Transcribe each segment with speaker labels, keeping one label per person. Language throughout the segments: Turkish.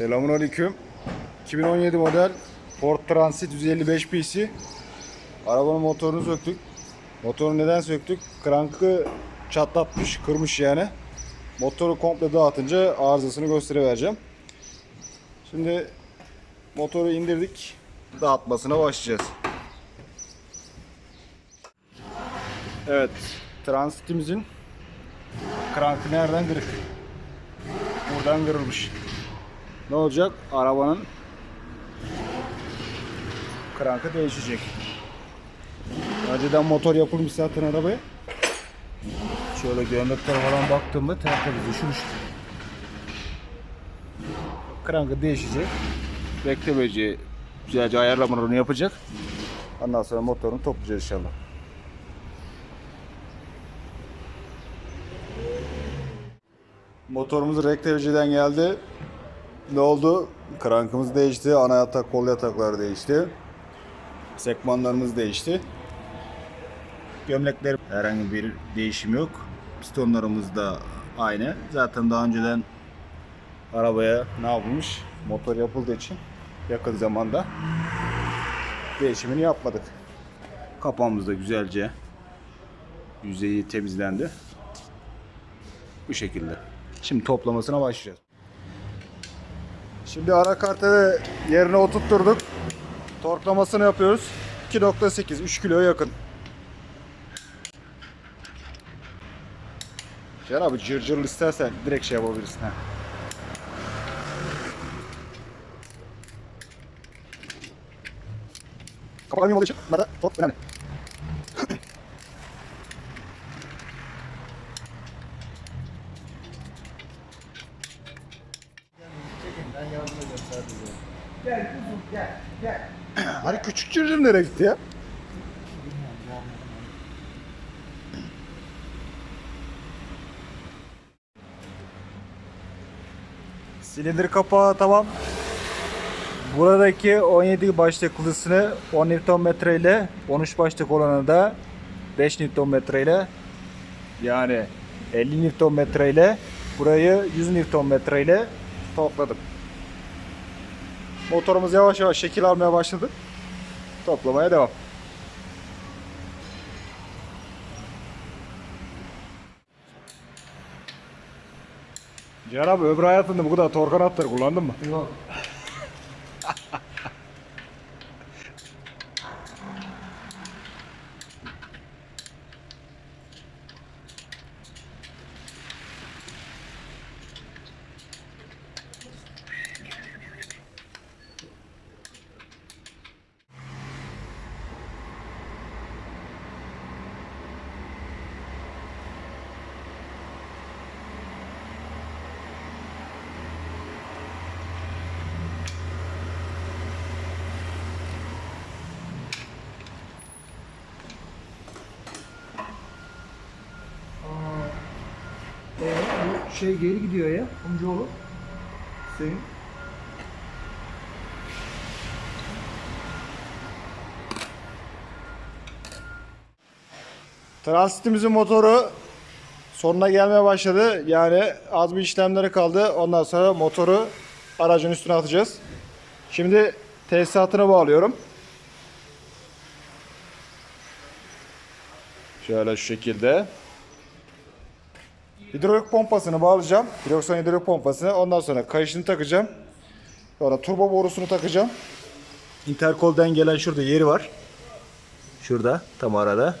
Speaker 1: Selamünaleyküm. 2017 model Ford Transit 155 PC. Arabanın motorunu söktük. Motoru neden söktük? Krankı çatlatmış, kırmış yani. Motoru komple dağıtınca arızasını gösterivereceğim. Şimdi motoru indirdik. Dağıtmasına başlayacağız. Evet, transitimizin krankı nereden kırık? Buradan kırılmış. Ne olacak? Arabanın krankı değişecek. Önceden motor yapılmış zaten arabaya. Şöyle gömleklere falan baktığımda tertemiz düşmüş. Krankı değişecek. Beklemeci güzelce ayarlamalarını yapacak. Ondan sonra motorunu toplayacağız inşallah. Motorumuz rektevciden geldi. Ne oldu? Krankımız değişti. Ana yatak, kol yatakları değişti. Sekmanlarımız değişti. Gömlekler herhangi bir değişim yok. Pistonlarımız da aynı. Zaten daha önceden arabaya ne yapılmış? Motor yapıldığı için yakın zamanda değişimini yapmadık. Kapağımız da güzelce yüzeyi temizlendi. Bu şekilde. Şimdi toplamasına başlayacağız. Şimdi anakartı yerine oturtturduk. Torklamasını yapıyoruz. 2.8 3 kiloya yakın. Can abi cırcırlı istersen direkt şey yapabilirsin. Ha. Kapalı olduğu için bunlarda tork önemli. Hani küçük cırcır nereye gitti ya? Silindir kapağı tamam. Buradaki 17 başlık kılısını 10 Nm ile 13 başlık olanı da 5 Nm ile yani 50 Nm ile burayı 100 Nm ile topladım. Motorumuz yavaş yavaş şekil almaya başladı. Toplamaya devam. Cihan öbür hayatında bu kadar torkan atları kullandın mı?
Speaker 2: Yok. Ee, bu şey geri gidiyor ya amcaoğlu. Senin.
Speaker 1: Transitimizin motoru sonuna gelmeye başladı. Yani az bir işlemleri kaldı. Ondan sonra motoru aracın üstüne atacağız. Şimdi tesisatını bağlıyorum. Şöyle şu şekilde. Hidrolik pompasını bağlayacağım. Direksiyon hidrolik pompasını. Ondan sonra kayışını takacağım. Sonra turbo borusunu takacağım. Interkol'den gelen şurada yeri var. Şurada tam arada.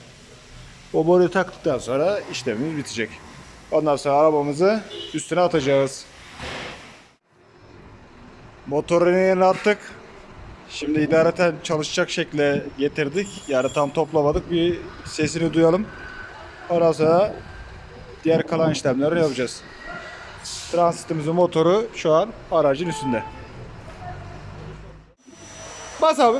Speaker 1: O boruyu taktıktan sonra işlemimiz bitecek. Ondan sonra arabamızı üstüne atacağız. Motorunu yerine attık. Şimdi idareten çalışacak şekle getirdik. Yani tam toplamadık. Bir sesini duyalım. Ondan sonra diğer kalan işlemleri yapacağız. Transitimizin motoru şu an aracın üstünde. Bas abi.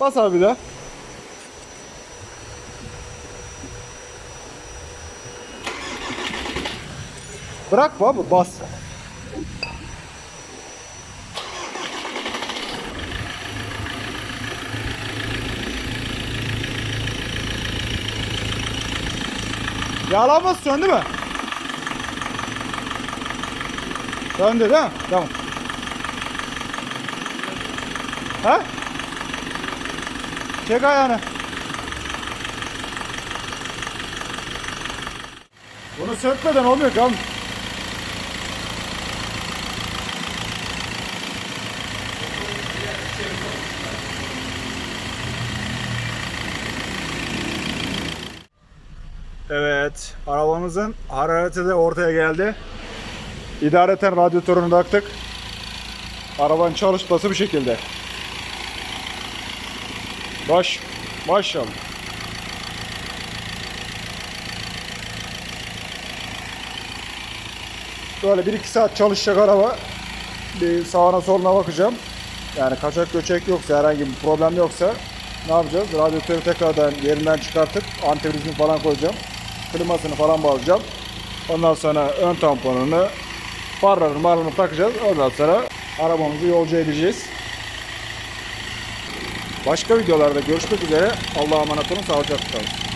Speaker 1: Bas abi bir daha. Bırak abi bas. Yağlanmaz söndü mü? Söndü değil mi? Tamam. Ha? Çek ayağını. Bunu sökmeden olmuyor oğlum. Evet, arabamızın harareti de ortaya geldi. İdareten radyatörünü taktık. Arabanın çalışması bu şekilde. Baş, maşallah. Böyle 1-2 saat çalışacak araba. Bir sağına soluna bakacağım. Yani kaçak göçek yoksa, herhangi bir problem yoksa ne yapacağız? Radyatörü tekrardan yerinden çıkartıp antivrizini falan koyacağım. Klimasını falan bağlayacağım. Ondan sonra ön tamponunu, farlarını, marlarını takacağız. Ondan sonra arabamızı yolcu edeceğiz. Başka videolarda görüşmek üzere. Allah'a emanet olun. Sağlıcakla kalın.